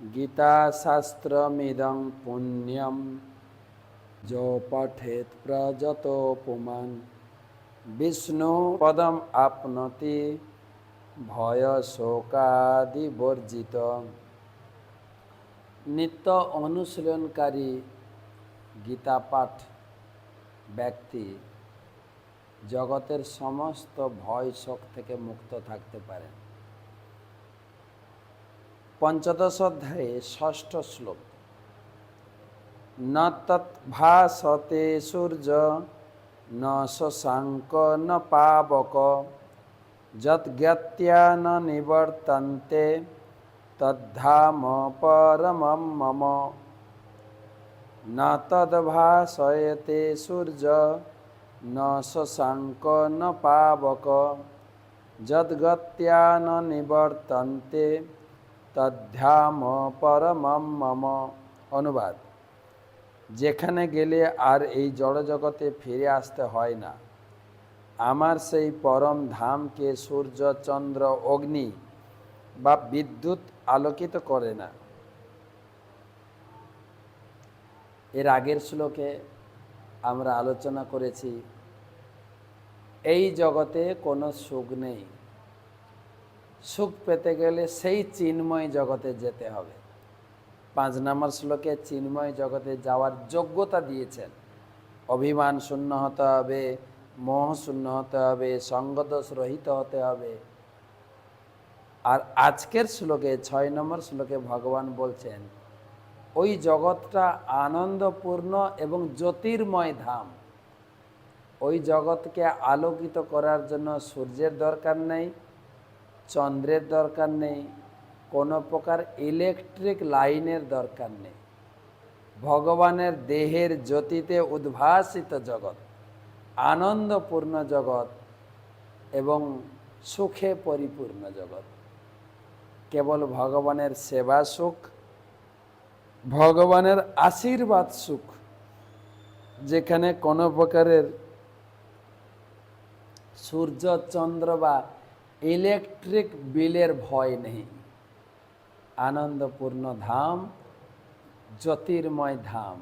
গীতাশাস্ত্রমিদং পুণ্যম যো পঠেত প্রযতোপমান বিষ্ণু পদম আপনতি ভয় শোকাদিবর্জিত নিত্য অনুশীলনকারী গীতা পাঠ ব্যক্তি জগতের সমস্ত ভয় শোক থেকে মুক্ত থাকতে পারেন। পঞ্চদশ অধ্যায়ে ষষ্ঠ শ্লোক। ন তৎভাসতে সূর্য, ন শশাঙ্ক, ন পাবক যদ্জ্ঞাত্যা ন নিবর্তন্তে তদ্ধাম পরমম মম। ন তদ্ভাসয়তে সূর্য, ন শশাঙ্ক, ন পাবক যদ্গত্যা ন নিবর্তন্তে তদ্ধাম পরমম মম। অনুবাদ। যেখানে গেলে আর এই জড়জগতে ফিরে আসতে হয় না। আমার সেই পরম ধামকে সূর্য, চন্দ্র, অগ্নি বা বিদ্যুৎ আলোকিত করে না। এর আগের শ্লোকে আমরা আলোচনা করেছি, এই জগতে কোনো সুখ নেই। সুখ পেতে গেলে সেই চিন্ময় জগতে যেতে হবে। পাঁচ নম্বর শ্লোকে চিন্ময় জগতে যাওয়ার যোগ্যতা দিয়েছেন। অভিমান শূন্য হতে হবে, মোহ শূন্য হতে হবে সঙ্গদোষ রহিত হতে হবে। আর আজকের শ্লোকে, ছয় নম্বর শ্লোকে ভগবান বলছেন, ওই জগৎটা আনন্দপূর্ণ এবং জ্যোতির্ময় ধাম। ওই জগৎকে আলোকিত করার জন্য সূর্যের দরকার নেই চন্দ্রের দরকার নেই, কোনো প্রকার ইলেকট্রিক লাইনের দরকার নেই। ভগবানের দেহের জ্যোতিতে উদ্ভাসিত জগৎ, আনন্দপূর্ণ জগৎ এবং সুখে পরিপূর্ণ জগৎ। কেবল ভগবানের সেবা সুখ, ভগবানের আশীর্বাদ সুখ, যেখানে কোনো প্রকারের সূর্য, চন্দ্র বা ইলেকট্রিক বিলের ভয় নেই। আনন্দপূর্ণ ধাম জ্যোতির্ময় ধাম।